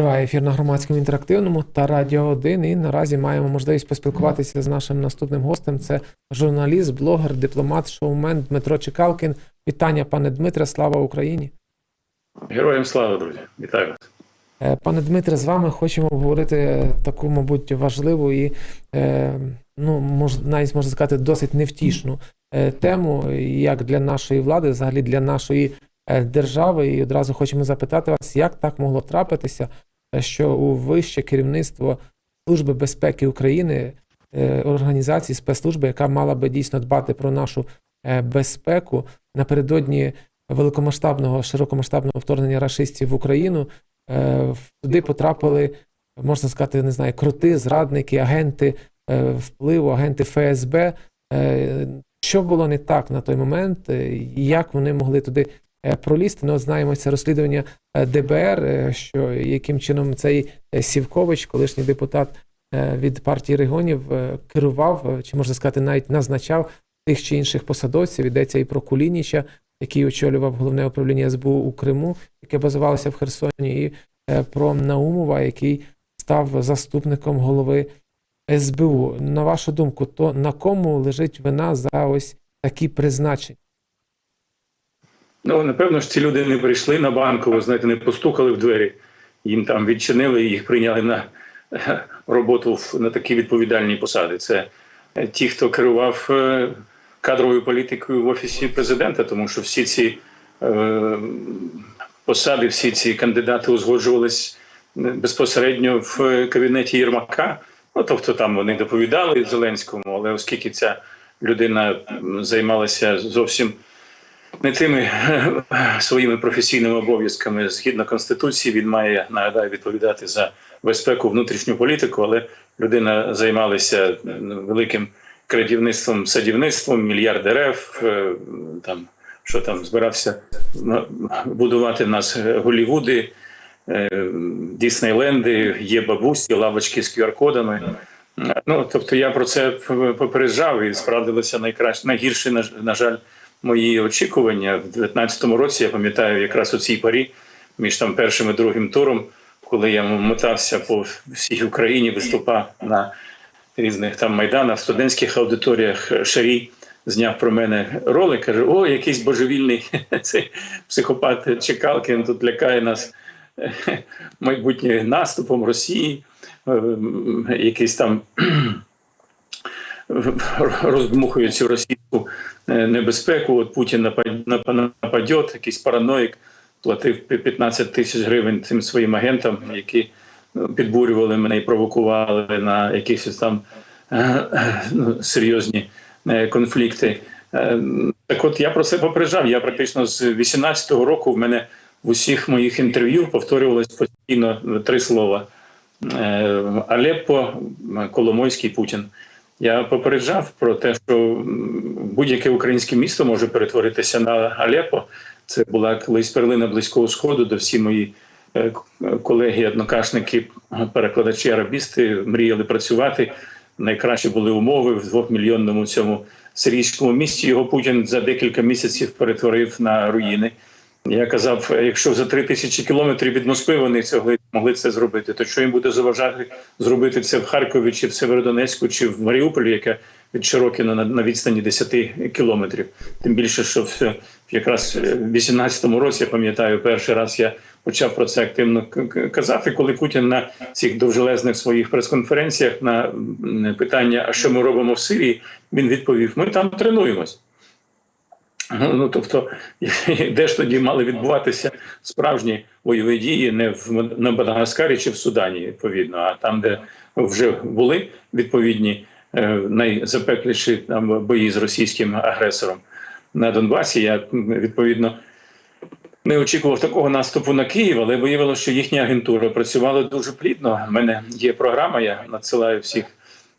Триває ефір на громадському інтерактивному та Радіо 1. І наразі маємо можливість поспілкуватися з нашим наступним гостем. Це журналіст, блогер, дипломат, шоумен Дмитро Чекалкін. Вітання, пане Дмитре, слава Україні. Героям слава, друзі, вітаю вас. Е, Пане Дмитре, з вами хочемо обговорити таку, мабуть, важливу і, е, ну, мож, навіть можна сказати, досить невтішну е, тему, як для нашої влади, взагалі для нашої держави. І одразу хочемо запитати вас, як так могло трапитися, що у вище керівництво Служби безпеки України, е, організації спецслужби, яка мала би дійсно дбати про нашу е, безпеку напередодні великомасштабного широкомасштабного вторгнення рашистів в Україну. Е, Туди потрапили, можна сказати, не знаю, крути, зрадники, агенти впливу, агенти ФСБ. Що було не так на той момент, і як вони могли туди пролізти? Ну, знаємо це розслідування е, ДБР, е, що яким чином цей е, Сівкович, колишній депутат е, від партії регіонів, е, керував, е, чи можна сказати, навіть назначав тих чи інших посадовців. Йдеться і про Кулініча, який очолював головне управління СБУ у Криму, яке базувалося в Херсоні, і е, про Наумова, який став заступником голови СБУ. На вашу думку, то на кому лежить вина за ось такі призначення? Ну, напевно ж, ці люди не прийшли на банку, ви знаєте, не постукали в двері, їм там відчинили і їх прийняли на е, роботу на такі відповідальні посади. Це е, ті, хто керував е, кадровою політикою в офісі президента, тому що всі ці е, посади, всі ці кандидати узгоджувались безпосередньо в кабінеті Єрмака. Ну, тобто там вони доповідали Зеленському, але оскільки ця людина займалася зовсім не тими своїми професійними обов'язками згідно конституції, він має нагадаю відповідати за безпеку, внутрішню політику, але людина займалася великим крадівництвом, садівництвом, мільярд дерев, е, там що там збирався будувати в нас Голівуди, е, Діснейленди, є бабусі, лавочки з QR-кодами. Ну тобто я про це попереджав і справдилося найкраще найгірше, на, на жаль, мої очікування в 2019 році. Я пам'ятаю, якраз у цій парі між там першим і другим туром, коли я мотався по всій Україні, виступав на різних там майданах, студентських аудиторіях Шарій зняв про мене ролик. каже: О, якийсь божевільний цей психопат Чекалкін тут лякає нас майбутнім наступом Росії, е, якийсь там роздмухує цю російську е, небезпеку. От Путін напад- нападет, якийсь параноїк платив 15 тисяч гривень цим своїм агентам, які ну, підбурювали мене і провокували на якісь там е, ну, серйозні е, конфлікти. Так от я про це попереджав. Я практично з 18-го року в мене в усіх моїх інтерв'ю повторювалось постійно три слова: Алеппо, Коломойський, Путін. Я попереджав про те, що будь-яке українське місто може перетворитися на Алеппо. Це була колись перлина близького сходу, де всі мої е, колеги, однокашники, перекладачі, арабісти мріяли працювати. Найкращі були умови в двохмільйонному цьому сирійському місті. Його Путін за декілька місяців перетворив на руїни. Я казав, якщо за три тисячі кілометрів від Москви вони цього могли це зробити, то що їм буде заважати зробити це в Харкові, чи в Северодонецьку, чи в Маріуполі, яка від Широкіна на, на відстані 10 кілометрів. Тим більше, що в, якраз в 18-му році я пам'ятаю, перший раз я почав про це активно к- к- казати, коли Путін на цих довжелезних своїх прес-конференціях на питання, а що ми робимо в Сирії, він відповів: Ми там тренуємось. Ну тобто, де ж тоді мали відбуватися справжні бойові дії, не в на Мадагаскарі чи в Судані, відповідно, а там, де вже були відповідні е, найзапекліші там бої з російським агресором на Донбасі. Я відповідно не очікував такого наступу на Київ, але виявилося, що їхня агентура працювала дуже плідно. У мене є програма, я надсилаю всіх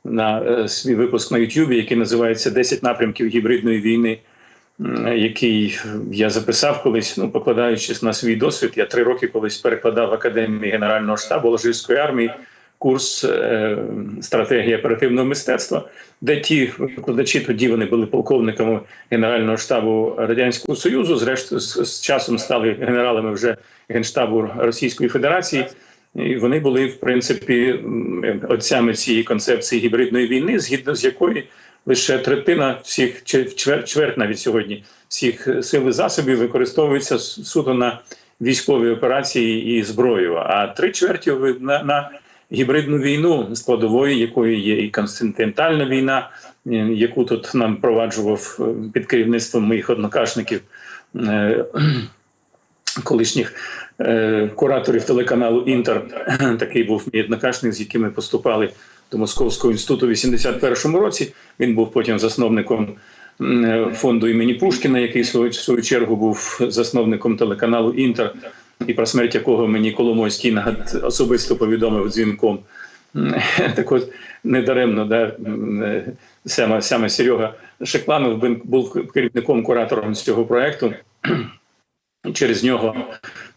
на е, свій випуск на YouTube, який називається «10 напрямків гібридної війни який я записав колись, ну покладаючись на свій досвід. Я три роки колись перекладав в академії Генерального штабу Алжирської армії курс е, стратегії оперативного мистецтва, де ті викладачі тоді вони були полковниками Генерального штабу Радянського Союзу. Зрештою, з, з часом стали генералами вже генштабу Російської Федерації. І вони були, в принципі, отцями цієї концепції гібридної війни, згідно з якої лише третина всіх, чверть, чверть навіть сьогодні, всіх сил і засобів використовується суто на військові операції і зброю, а три чверті на, на гібридну війну, складовою якої є і континентальна війна, е, яку тут нам проваджував е, під керівництвом моїх однокашників. е, Колишніх е, кураторів телеканалу Інтер такий був мій однокашник, з якими поступали до Московського інституту в 81-му році. Він був потім засновником е, фонду імені Пушкіна, який в свою, чергу був засновником телеканалу Інтер, і про смерть якого мені Коломойський нагад особисто повідомив дзвінком. Так от недаремно, да, е, саме, саме Серега Шекланов був керівником куратором цього проекту. Через нього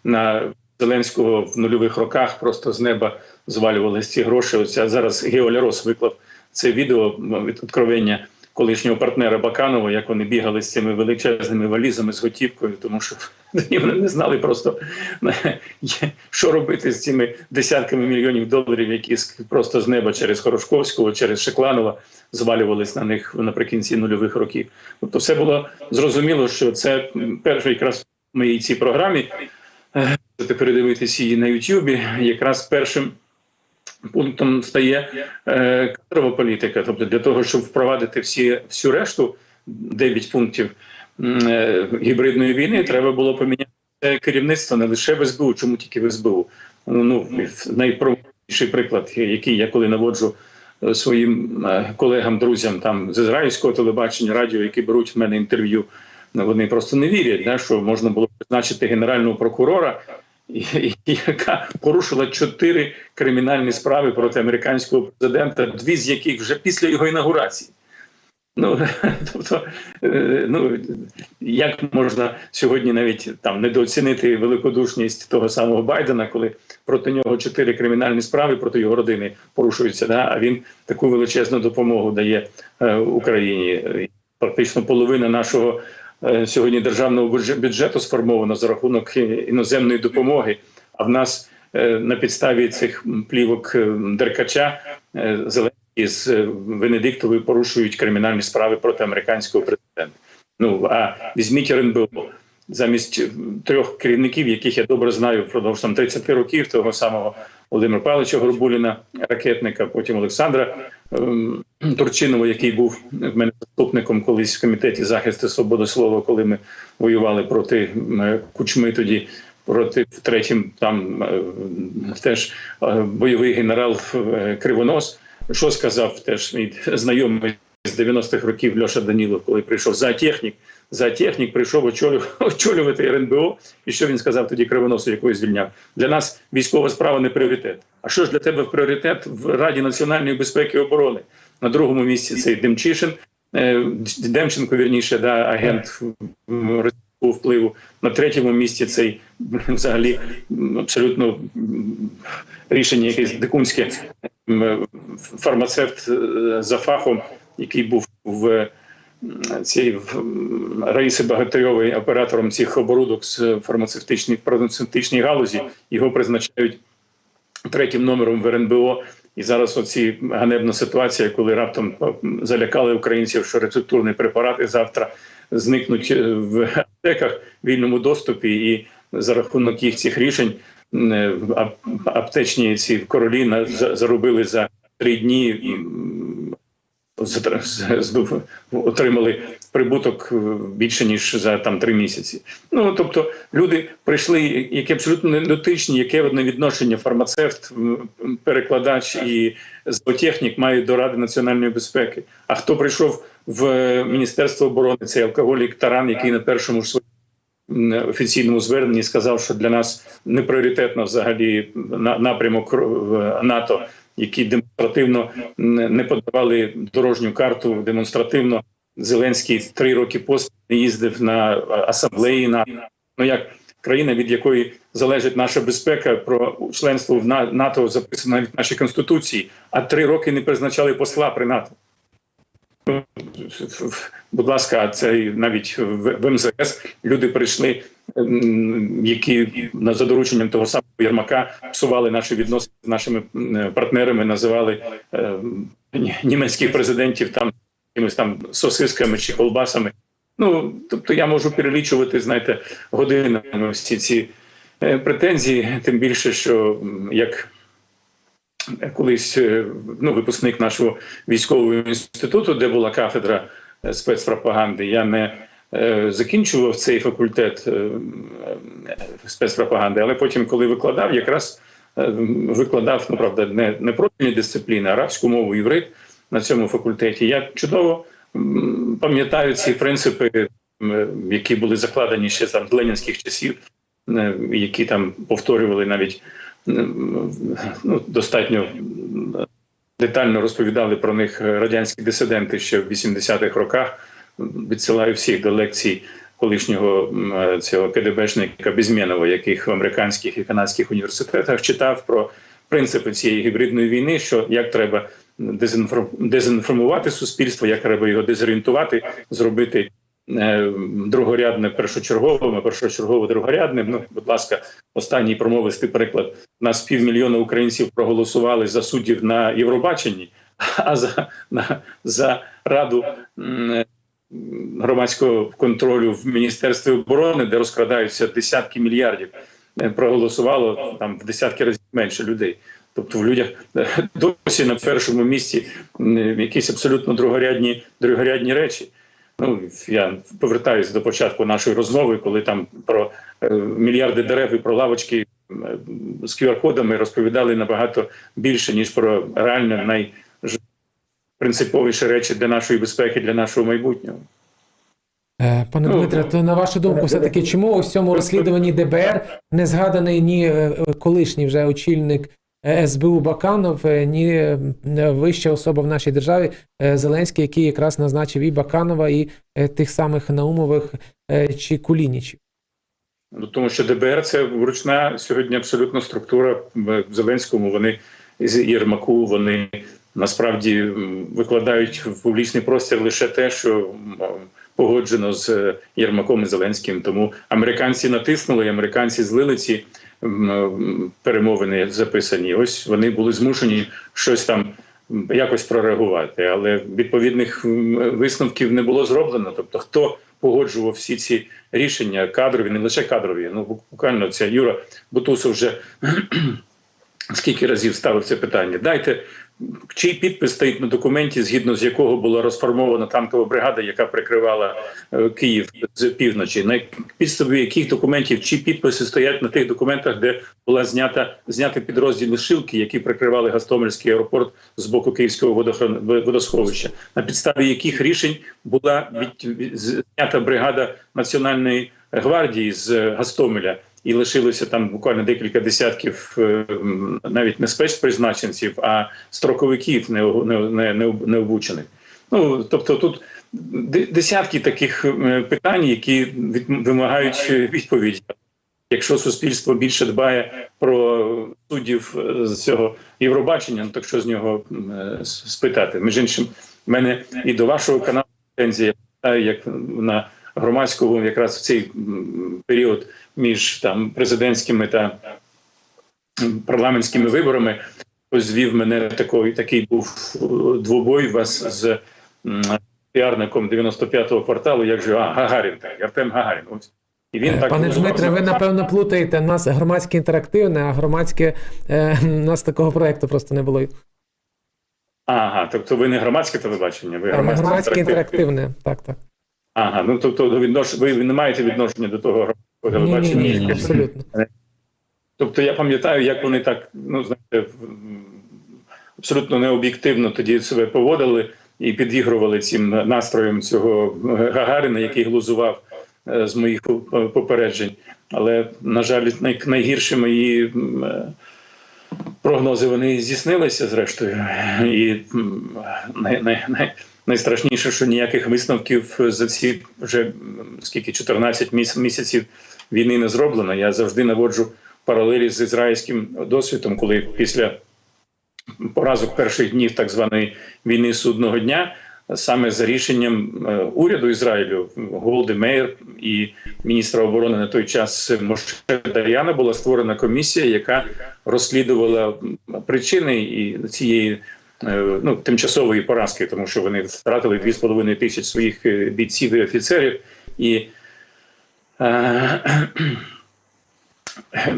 на Зеленського в нульових роках просто з неба звалювалися ці гроші. Ось зараз Геоля Рос виклав це відео від откровення колишнього партнера Баканова, як вони бігали з цими величезними валізами з готівкою, тому що вони не знали просто що робити з цими десятками мільйонів доларів, які просто з неба через Хорошковського, через Шекланова звалювались на них наприкінці нульових років. Тобто, все було зрозуміло, що це перший якраз в моїй цій програмі. Можете передивитися її на Ютубі. Якраз першим пунктом стає е, кадрова політика. Тобто, для того, щоб впровадити всі всю решту 9 пунктів е, гібридної війни, треба було поміняти керівництво не лише в СБУ, чому тільки в СБУ. Ну найпровідніший приклад, який я коли наводжу е, своїм колегам, друзям там з ізраїльського телебачення, радіо, які беруть в мене інтерв'ю. Ну, Вони просто не вірять, да, що можна було призначити генерального прокурора, яка порушила чотири кримінальні справи проти американського президента, дві з яких вже після його інаугурації. Ну тобто, е, ну як можна сьогодні навіть там недооцінити великодушність того самого Байдена, коли проти нього чотири кримінальні справи проти його родини порушуються, да? а він таку величезну допомогу дає е, Україні. Е, Практично половина нашого е, сьогодні державного бюдже- бюджету сформовано за рахунок е, іноземної допомоги. А в нас е, на підставі цих плівок е, Деркача е, Зеленський з е, Венедиктовою порушують кримінальні справи проти американського президента. Ну а візьміть РНБО замість е, трьох керівників, яких я добре знаю впродовж там 30 років, того самого Володимира Павловича Горбуліна, ракетника, потім Олександра ем, Турчинова, який був в мене заступником колись в комітеті захисту свободи слова, коли ми воювали проти м, Кучми тоді. Проти третім там е, теж е, бойовий генерал е, Кривонос. Що сказав теж мій знайомий з 90-х років Льоша Данілов, коли прийшов зоотехнік. Зоотехнік прийшов очолювати, РНБО. І що він сказав тоді Кривоносу, якого звільняв? Для нас військова справа не пріоритет. А що ж для тебе пріоритет в Раді національної безпеки і оборони? На другому місці цей Демчишин, е, Демченко, вірніше, да, агент російського впливу. На третьому місці цей взагалі абсолютно рішення якесь дикунське фармацевт е, за фахом, який був в в Раїси Багатирьової оператором цих оборудок з фармацевтичної фармацевтичній галузі. Його призначають третім номером в РНБО. І зараз оці ганебна ситуація, коли раптом залякали українців, що рецептурні препарати завтра зникнуть е, в аптеках в вільному доступі, і за рахунок їх цих рішень е, аптечні ці королі заробили за три дні. Отримали прибуток е, більше ніж за там три місяці. Ну тобто люди прийшли, які абсолютно не дотичні, яке одне відношення фармацевт, перекладач і зоотехнік мають до Ради національної безпеки. А хто прийшов в Міністерство оборони? Цей алкоголік Таран, який на першому ж своєму офіційному зверненні сказав, що для нас не пріоритетно взагалі на- напрямок в НАТО, які демонстративно не подавали дорожню карту демонстративно. Зеленський три роки поспіль не їздив на асамблеї На Ну як країна, від якої залежить наша безпека, про членство в На- НАТО записано навіть в нашій конституції, а три роки не призначали посла при НАТО. Будь ласка, це навіть в МЗС люди прийшли, які за дорученням того самого Єрмака псували наші відносини з нашими партнерами, називали е, німецьких президентів там якимись там сосисками чи колбасами. Ну тобто я можу перелічувати, знаєте, годинами всі ці е, претензії, тим більше, що як колись е, ну, випускник нашого військового інституту, де була кафедра е, спецпропаганди, я не е, закінчував цей факультет е, е, спецпропаганди, але потім, коли викладав, якраз е, викладав, ну правда, не, не профільні дисципліни, а арабську мову іврит на цьому факультеті. Я чудово пам'ятаю ці принципи, які були закладені ще там з ленінських часів, е, які там повторювали навіть ну, достатньо детально розповідали про них радянські дисиденти ще в 80-х роках. Відсилаю всіх до лекцій колишнього цього КДБшника Безмєнова, яких в американських і канадських університетах читав про принципи цієї гібридної війни, що як треба дезінформ- дезінформувати суспільство, як треба його дезорієнтувати, зробити е, другорядне першочерговим, а першочергово другорядним. Ну, будь ласка, останній промовистий приклад. Нас півмільйона українців проголосували за суддів на Євробаченні, а за, на, за раду громадського контролю в Міністерстві оборони, де розкрадаються десятки мільярдів, е, проголосувало там в десятки разів менше людей. Тобто в людях е, досі на першому місці якісь абсолютно другорядні, другорядні речі. Ну я повертаюся до початку нашої розмови, коли там про е, мільярди дерев і про лавочки е, з QR-кодами розповідали набагато більше ніж про реально найпринциповіші речі для нашої безпеки, для нашого майбутнього. Е, Пане Ну, Дмитре, то на вашу думку, все-таки чому у цьому розслідуванні ДБР не згаданий ні колишній вже очільник СБУ Баканов, е, ні е, вища особа в нашій державі е, Зеленський, який якраз назначив і Баканова, і е, тих самих Наумових е, чи Кулінічів? Ну тому що ДБР це вручна сьогодні абсолютно структура в Зеленському. Вони з Єрмаку вони насправді викладають в публічний простір лише те, що погоджено з е, Єрмаком і Зеленським. Тому американці натиснули, американці злили ці перемовини записані. Ось вони були змушені щось там якось прореагувати, але відповідних висновків не було зроблено. Тобто, хто погоджував всі ці рішення кадрові, не лише кадрові. Ну буквально ця Юра Бутусов вже скільки разів ставив це питання. Дайте чий підпис стоїть на документі, згідно з якого була розформована танкова бригада, яка прикривала е, Київ з півночі. На підставі яких документів чи підписи стоять на тих документах, де була знята зняти підрозділи Шилки, які прикривали Гастомельський аеропорт з боку Київського водохрон... водосховища, на підставі яких рішень була від... знята бригада Національної гвардії з Гастомеля. І лишилося там буквально декілька десятків е, навіть не спецпризначенців, а строковиків не, не, не, не, не обучених. Ну тобто тут десятки таких е, питань, які вимагають відповіді. Якщо суспільство більше дбає про суддів е, з цього Євробачення, ну так що з нього спитати? Між іншим, в мене і до вашого каналу претензія, як на громадському якраз в цей період між там президентськими та парламентськими виборами звів мене такий, такий був е, двобой вас з піарником 95-го кварталу, як же а, Гагарін, так, Артем Гагарін. Ось. І він так Пане Дмитре, ви напевно плутаєте У нас громадське інтерактивне, а громадське е, у нас такого проекту просто не було. Ага, тобто ви не громадське телебачення, ви громадське, громадське інтерактивне. інтерактивне. Так, так. Ага, ну тобто ви, віднош... ви не маєте відношення до того громадського Ні, ні, телебачення. ні, абсолютно. Тобто я пам'ятаю, як вони так, ну знаєте, абсолютно необ'єктивно тоді себе поводили і підігрували цим настроєм цього Гагарина, який глузував е, з моїх попереджень. Але, на жаль, най- найгірші мої е, прогнози вони здійснилися зрештою. І най, най, най, найстрашніше, що ніяких висновків за ці вже скільки 14 місяців війни не зроблено. Я завжди наводжу паралелі з ізраїльським досвідом, коли після поразок перших днів так званої війни судного дня саме за рішенням е, уряду Ізраїлю Голди Мейер і міністра оборони на той час Моше Даяна була створена комісія, яка розслідувала причини і цієї е, ну, тимчасової поразки, тому що вони втратили 2,5 тисяч своїх е, бійців і офіцерів. І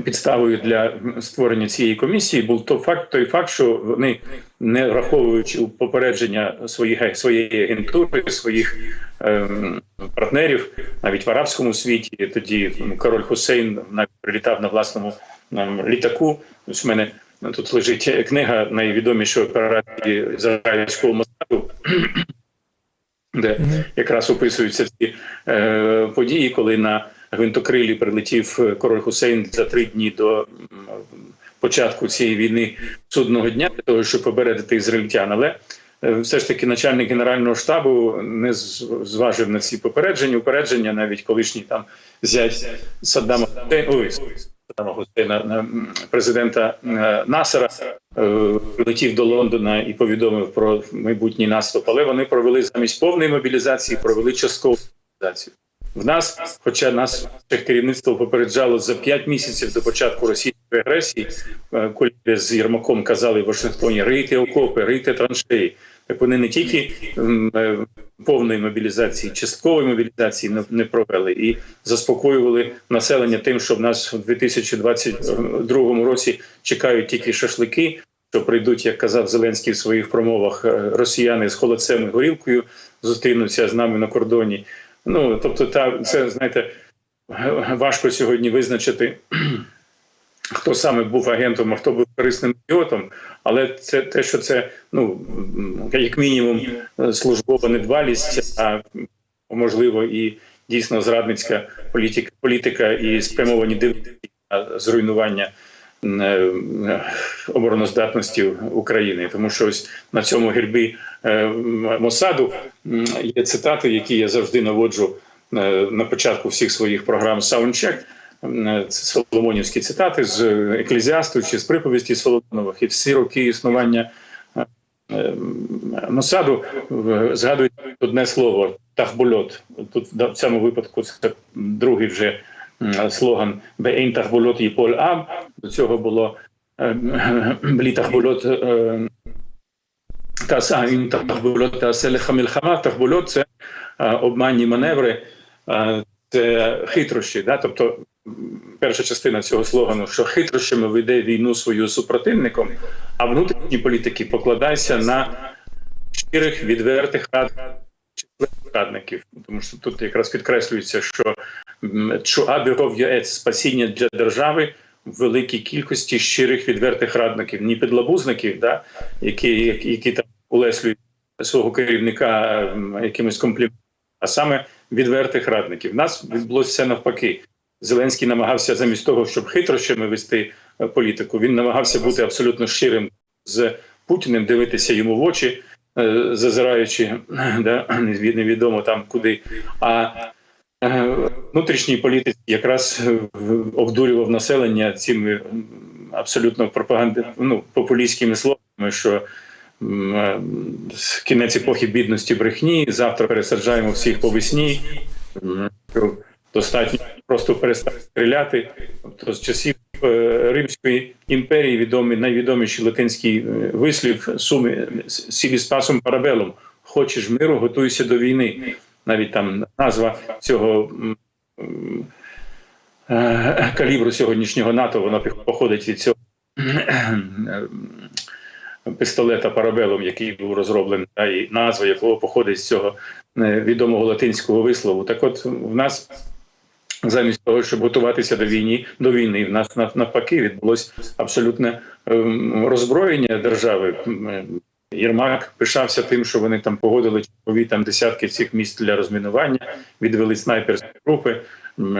підставою для створення цієї комісії був той факт, той факт, що вони, не враховуючи попередження своїх своєї агентури, своїх ем, партнерів, навіть в арабському світі, тоді король Хусейн навіть прилітав на власному ем, літаку. Ось у мене тут лежить книга найвідомішої операції ізраїльського Мосаду, де якраз описуються всі е, події, коли на гвинтокрилі прилетів е, король Хусейн за три дні до початку цієї війни судного дня для того, щоб попередити ізраїльтян. Але е, все ж таки начальник генерального штабу не зважив на ці попередження. Упередження навіть колишній там зять Саддама ой, Саддама е, президента е, Насера. е, Прилетів до Лондона і повідомив про майбутній наступ, але вони провели замість повної мобілізації, провели часткову мобілізацію. В нас, хоча нас керівництво попереджало за 5 місяців до початку російської агресії, е, коли з Єрмаком казали в Вашингтоні рийте окопи, рийте траншеї. Так вони не тільки е, повної мобілізації, часткової мобілізації не, не провели і заспокоювали населення тим, що в нас у 2022 році чекають тільки шашлики. Що прийдуть, як казав Зеленський в своїх промовах, е, росіяни з холодцем і горілкою зустрінуться з нами на кордоні. Ну тобто, та це знаєте, важко сьогодні визначити, хто саме був агентом, а хто був корисним ідіотом. Але це те, що це ну як мінімум службова недбалість, а можливо і дійсно зрадницька політика, політика і спрямовані дивитися на зруйнування обороноздатності України, тому що ось на цьому гербі е, Мосаду є цитати, які я завжди наводжу е, на початку всіх своїх програм. М, Це соломонівські цитати з еклезіасту чи з приповісті Соломонових і всі роки існування е, е, Мосаду е, згадують одне слово тахбульот. Тут в цьому випадку це другий вже слоган Беейн тахбульот їполь ам. До цього було е, блі тахбульот е, та ін тахбульот та селеха мільхама. Тахбульот це е, обманні маневри, е, це хитрощі. Да? Тобто перша частина цього слогану, що хитрощами веде війну свою супротивником, а внутрішні політики покладайся на щирих відвертих рад радників, тому що тут якраз підкреслюється, що чуабіров єец спасіння для держави в великій кількості щирих відвертих радників, не підлабузників, да, які, які, які там улеслюють свого керівника якимось компліментом, а саме відвертих радників. В нас відбулося все навпаки. Зеленський намагався замість того, щоб хитрощами вести е, політику, він намагався бути абсолютно щирим з Путіним, дивитися йому в очі, зазираючи да, невідомо там куди. А е, внутрішній політик якраз е, обдурював населення цими абсолютно пропаганди, ну, популістськими словами, що е, кінець епохи бідності брехні, завтра пересаджаємо всіх по весні. Достатньо просто перестати стріляти. Тобто з часів е, Римської імперії відомий найвідоміший латинський е, вислів суми сілі парабелом. Хочеш миру, готуйся до війни. Навіть там назва цього е, калібру сьогоднішнього НАТО, воно походить від цього е, пістолета парабелом, який був розроблений, та, і назва якого походить з цього е, відомого латинського вислову. Так от в нас замість того, щоб готуватися до війни, до війни, в нас навпаки відбулось абсолютне ем, роззброєння держави. Е, Єрмак пишався тим, що вони там погодили чергові там десятки цих місць для розмінування, відвели снайперські групи,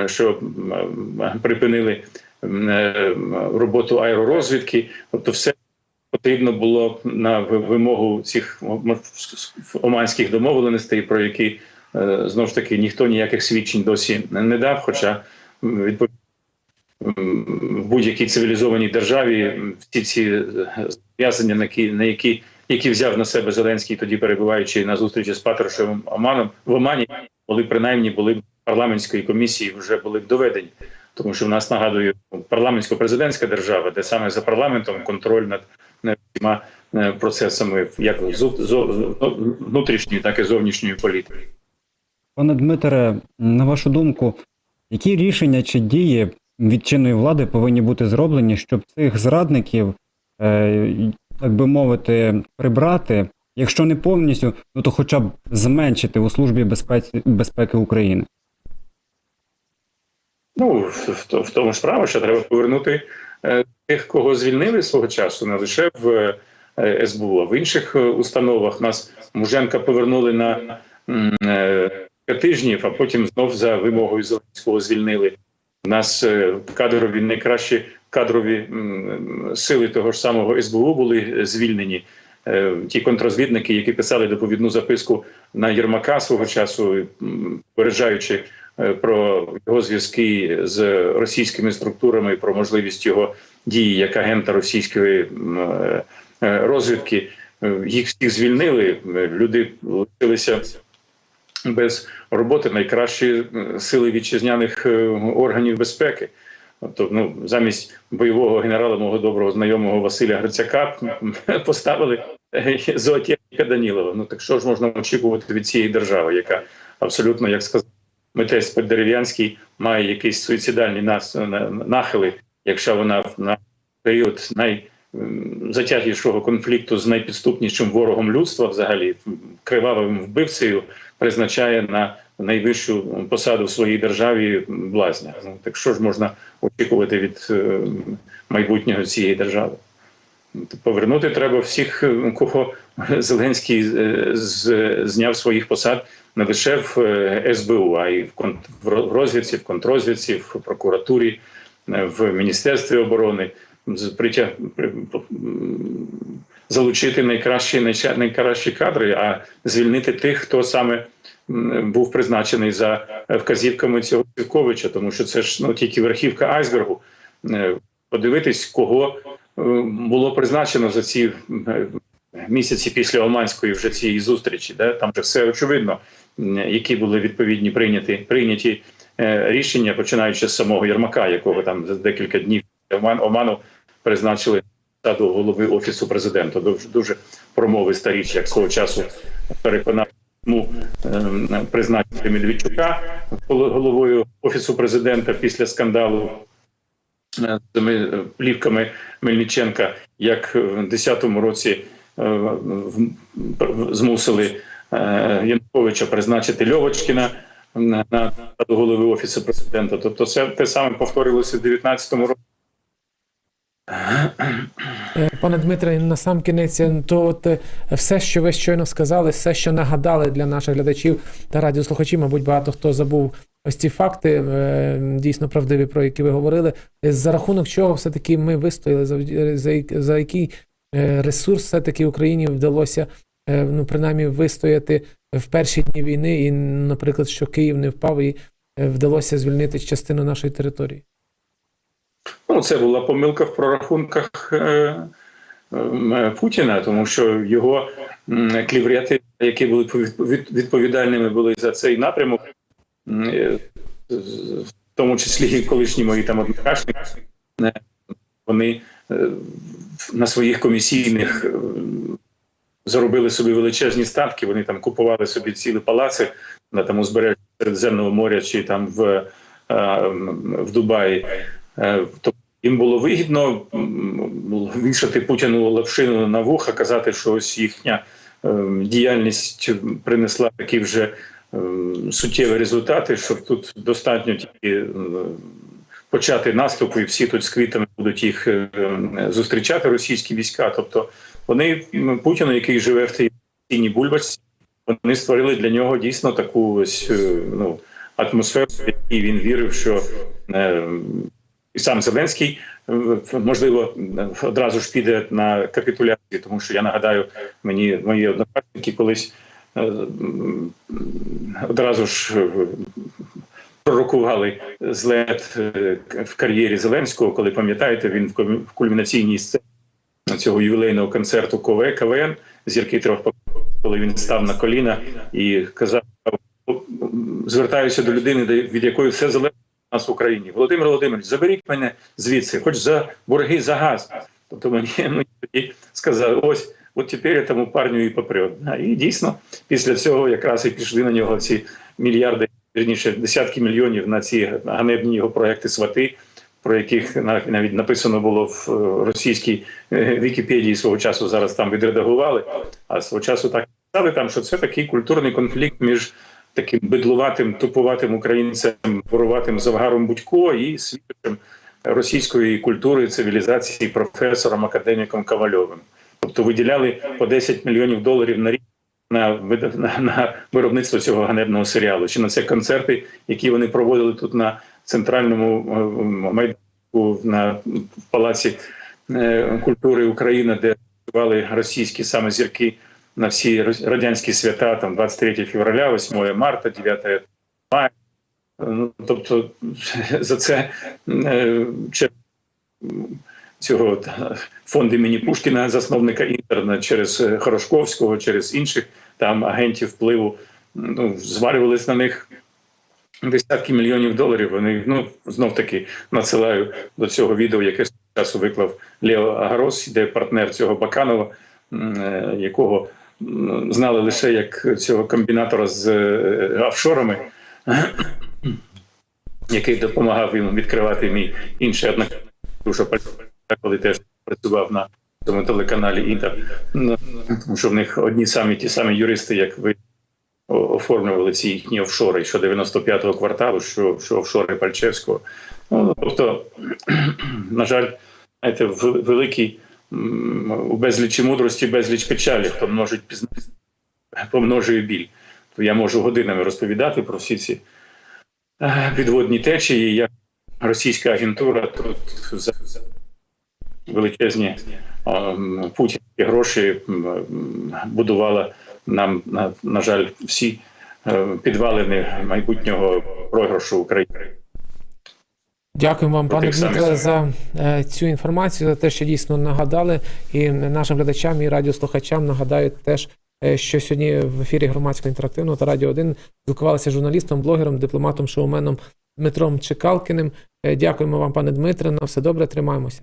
що м, припинили е, роботу аеророзвідки. Тобто, все потрібно було на вимогу цих оманських домовленостей, про які е, знову ж таки ніхто ніяких свідчень досі не дав. Хоча відповідно в будь-якій цивілізованій державі всі ці е, зобов'язання, на які, на які які взяв на себе Зеленський, тоді перебуваючи на зустрічі з Патрушевим Оманом в Омані, були принаймні були б парламентської комісії, вже були б доведені. Тому що в нас нагадую парламентсько-президентська держава, де саме за парламентом контроль над над всіма е, процесами, як внутрішньої, так і зовнішньої політики. Пане Дмитре, на вашу думку, які рішення чи дії від чинної влади повинні бути зроблені, щоб цих зрадників, е, так би мовити, прибрати, якщо не повністю, ну то хоча б зменшити у службі безпеці, безпеки України? Ну в, в, тому справа, що треба повернути е, тих, кого звільнили свого часу, не лише в е, СБУ, а в інших е, установах. Нас Муженка повернули на е, тижнів, а потім знов за вимогою Зеленського звільнили. У нас е, кадрові найкращі кадрові сили того ж самого СБУ були звільнені. Е, Ті контрозвідники, які писали доповідну записку на Єрмака свого часу, попереджаючи е, про його зв'язки з російськими структурами, про можливість його дії як агента російської розвідки. Їх всіх звільнили. Люди лишилися без роботи. Найкращі е, сили вітчизняних е, органів безпеки. Тобто, ну замість бойового генерала мого доброго знайомого Василя Грицяка поставили е, зоотехніка Данілова. Ну так що ж можна очікувати від цієї держави, яка абсолютно, як сказав митець Дерев'янський, має якісь суїцидальні нас на- нахили, якщо вона на період найзатяглішого конфлікту з найпідступнішим ворогом людства, взагалі кривавим вбивцею, призначає на найвищу посаду в своїй державі блазня. Ну так що ж можна очікувати від е, майбутнього цієї держави? Повернути треба всіх, кого Зеленський е, зняв своїх посад не лише в е, СБУ, а й в розвідці, в контрозвідці, в прокуратурі, в Міністерстві оборони. Притяг- залучити найкращі найкращі кадри, а звільнити тих, хто саме був призначений за е, вказівками цього Сівковича, тому що це ж ну тільки верхівка айсбергу. Е, Подивитись, кого е, було призначено за ці місяці після Оманської вже цієї зустрічі. Да? Там же все очевидно, які були відповідні прийняті прийняті рішення, починаючи з самого Єрмака, якого там за декілька днів Оману призначили на посаду голови офісу президента. Дуже дуже промовиста річ, як свого часу переконав йому е, призначити Медведчука головою офісу президента після скандалу е, з плівками Мельниченка, як в 2010 році е, змусили е, Януковича призначити Льовочкіна на на посаду голови офісу президента. Тобто, це те саме повторилося в 2019 році. Е, Пане Дмитре, на сам кінець, е, то от е, все, що ви щойно сказали, все, що нагадали для наших глядачів та радіослухачів, мабуть, багато хто забув ось ці факти, дійсно правдиві, про які ви говорили. За рахунок чого все-таки ми вистояли, за, як- за який ресурс все-таки Україні вдалося, ну, принаймні, вистояти в перші дні війни, і, наприклад, що Київ не впав і вдалося звільнити частину нашої території. Ну, це була помилка в прорахунках е, е, Путіна, тому що його клівряти, які були повід- відповідальними були за цей напрямок, е, в тому числі і колишні мої там однокашники, вони на своїх комісійних заробили собі величезні статки. Вони там купували собі цілі палаци на там узбережжі Середземного моря чи там в, в Дубаї. Тобто їм було вигідно вішати Путіну лапшину на вуха, казати, що ось їхня е, діяльність принесла такі вже е, суттєві результати, що тут достатньо тільки почати наступ, і всі тут з квітами будуть їх зустрічати, російські війська. Тобто вони Путіну, який живе в цінній бульбашці, вони створили для нього дійсно таку ось ну, атмосферу, в якій він вірив, що і сам Зеленський е, можливо одразу ж піде на капітуляцію, тому що я нагадаю, мені мої однокашники колись е, одразу ж е, пророкували злет в кар'єрі Зеленського, коли пам'ятаєте, він в кульмінаційній сцені цього ювілейного концерту КВ, КВН зірки трьох коли він став на коліна і казав, звертаюся до людини, від якої все залежить нас в Україні. Володимир Володимирович, заберіть мене звідси, хоч за борги за газ. Тобто мені, мені сказали, ось. От тепер тому парню і попрет. І дійсно, після цього якраз і пішли на нього ці мільярди, вірніше, десятки мільйонів на ці ганебні його проекти свати, про яких нав- навіть написано було в е, російській е, Вікіпедії свого часу. Зараз там відредагували. А свого часу так писали там, що це такий культурний конфлікт між таким бидлуватим, тупуватим українцем, воруватим Завгаром Будько і світочем російської культури цивілізації професором академіком Ковальовим. Тобто виділяли по 10 мільйонів доларів на рік на, на, на виробництво цього ганебного серіалу, чи на це концерти, які вони проводили тут на центральному е, майданку на в палаці е, культури України, де працювали російські саме зірки на всі радянські свята, там 23 февраля, 8 марта, 9 мая. Ну, тобто за це е, через цього та, фонд імені Пушкіна, засновника інтерна, через е, Хорошковського, через інших там агентів впливу, ну, звалювались на них десятки мільйонів доларів. Вони ну знов таки надсилаю до цього відео, яке з часу виклав Лео Агарос, де партнер цього Баканова, е, якого знали лише як цього комбінатора з е, офшорами. Який допомагав йому відкривати мій інший однак, дуже коли теж працював на цьому телеканалі Інтер. Ну, Тому що в них одні самі ті самі юристи, як ви оформлювали ці їхні офшори, що 95-го кварталу, що, що офшори Пальчевського. Ну, тобто, на жаль, знаєте, в великій м, у безлічі мудрості, безліч печалі, хто множить помножує біль. То я можу годинами розповідати про всі ці е, підводні течії, як російська агентура тут за величезні путінські гроші будувала нам, на, на жаль, всі е, підвалини майбутнього програшу України. Дякуємо вам, пане Дмитре, за е, цю інформацію, за те, що дійсно нагадали. І нашим глядачам і радіослухачам нагадаю теж, е, що сьогодні в ефірі громадського інтерактивного та радіо 1 спілкувалися журналістом, блогером, дипломатом, шоуменом Дмитром Чекалкіним. Е, Дякуємо вам, пане Дмитре. На все добре, тримаємося.